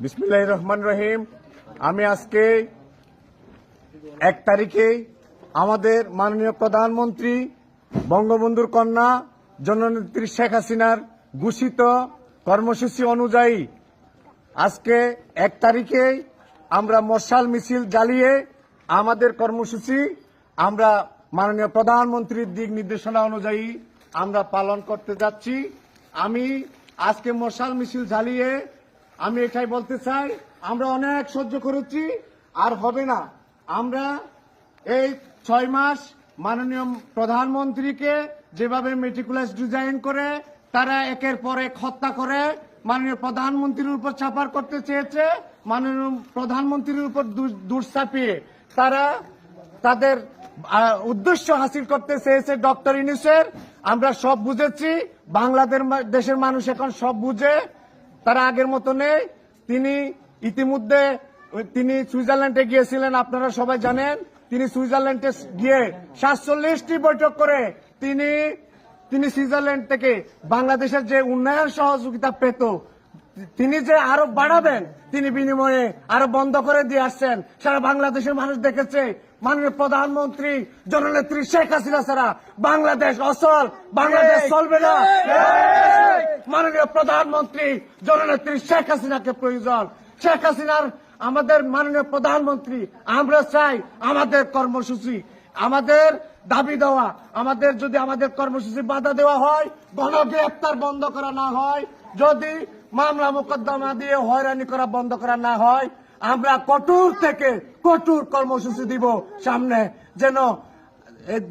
বিসমিল্লাহ রহমান রহিম। আমি আজকে এক তারিখে আমাদের মাননীয় প্রধানমন্ত্রী, বঙ্গবন্ধুর কন্যা, জননেত্রী শেখ হাসিনার ঘোষিত কর্মসূচি অনুযায়ী আজকে এক তারিখে আমরা মশাল মিছিল জ্বালিয়ে আমাদের কর্মসূচি, আমরা মাননীয় প্রধানমন্ত্রীর দিক নির্দেশনা অনুযায়ী আমরা পালন করতে যাচ্ছি। আমি আজকে মশাল মিছিল জ্বালিয়ে আমি এটাই বলতে চাই, আমরা অনেক সহ্য করেছি, আর হবে না। আমরা এই ছয় মাস মাননীয় প্রধানমন্ত্রীকে যেভাবে মেটিকুলাস ডিজাইন করে, তারা একের পর এক হত্যা করে, মাননীয় প্রধানমন্ত্রীর উপর চাপার করতে চেয়েছে, মাননীয় প্রধানমন্ত্রীর উপর দু- দোষ চাপিয়ে তারা তাদের উদ্দেশ্য হাসিল করতে চেয়েছে ডক্টর ইউনুসের। আমরা সব বুঝেছি বাংলাদেশ দেশের মানুষ এখন সব বুঝে তারা আগের মতো নেই তিনি ইতিমধ্যে, তিনি সুইজারল্যান্ডে গিয়েছিলেন, আপনারা সবাই জানেন। তিনি সুইজারল্যান্ডে গিয়ে সাতচল্লিশটি বৈঠক করে তিনি তিনি সুইজারল্যান্ড থেকে বাংলাদেশের যে উন্নয়ন সহযোগিতা পেত তিনি যে আরও বাড়াবেন তিনি বিনিময়ে আরও বন্ধ করে দিয়ে আসছেন। সারা বাংলাদেশের মানুষ দেখেছে মাননীয় প্রধানমন্ত্রী জননেত্রী শেখ হাসিনা ছাড়া বাংলাদেশ অসল বাংলাদেশ চলবে না। মাননীয় প্রধানমন্ত্রী জননেত্রী শেখ হাসিনাকে প্রয়োজন। শেখ হাসিনার আমাদের মাননীয় প্রধানমন্ত্রী আমরা চাই আমাদের কর্মসূচি আমাদের দাবি দেওয়া আমাদের যদি আমাদের কর্মসূচি বাধা দেওয়া হয় গণ গণগ্রেপ্তার বন্ধ করা না হয় যদি মামলা মোকদ্দমা দিয়ে হয়রানি করা বন্ধ করা না হয়, আমরা কঠোর থেকে কঠোর কর্মসূচি দিব সামনে, যেন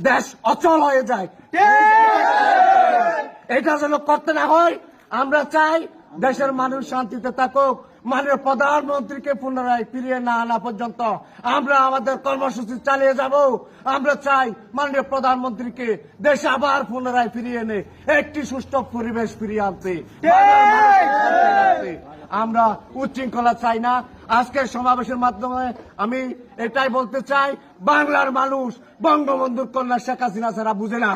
দেশ অচল হয়ে যায়। এটা যেন করতে না হয়, আমরা চাই দেশের মানুষ শান্তিতে থাকুক মাননীয় প্রধানমন্ত্রীকে পুনরায় ফিরিয়ে না আনা পর্যন্ত আমরা আমাদের কর্মসূচি চালিয়ে যাব। আমরা চাই মাননীয় প্রধানমন্ত্রীকে দেশে আবার পুনরায় ফিরিয়ে এনে একটি সুষ্ঠু পরিবেশ ফিরিয়ে আনতে। আমরা উচ্ছৃঙ্খলা চাই না। আজকের সমাবেশের মাধ্যমে আমি এটাই বলতে চাই, বাংলার মানুষ বঙ্গবন্ধুর কন্যা শেখ হাসিনা ছাড়া বুঝে না।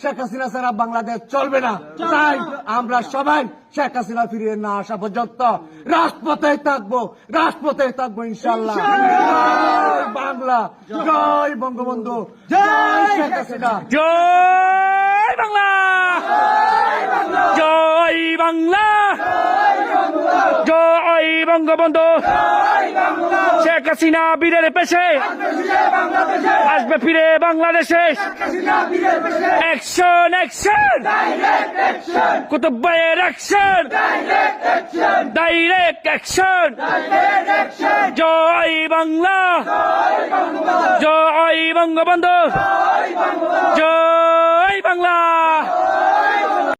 শেখ হাসিনা ছাড়া বাংলাদেশ চলবে না। তাই আমরা সবাই শেখ হাসিনা ফিরিয়ে না আসা পর্যন্ত রাজপথে থাকব রাজপথে থাকব ইনশাল্লাহ জয় বাংলা জয় বঙ্গবন্ধু জয় শেখ হাসিনা। জয় বাংলা। জয় বাংলা। জয় বঙ্গবন্ধু। শেখ হাসিনা বীরের পেশে আসবে ফিরে বাংলাদেশে। অ্যাকশন অ্যাকশন কুতুব্বাইয়ের অ্যাকশন ডাইরেক্ট অ্যাকশন জয় বাংলা! জয় বঙ্গবন্ধু! জয় বাংলা!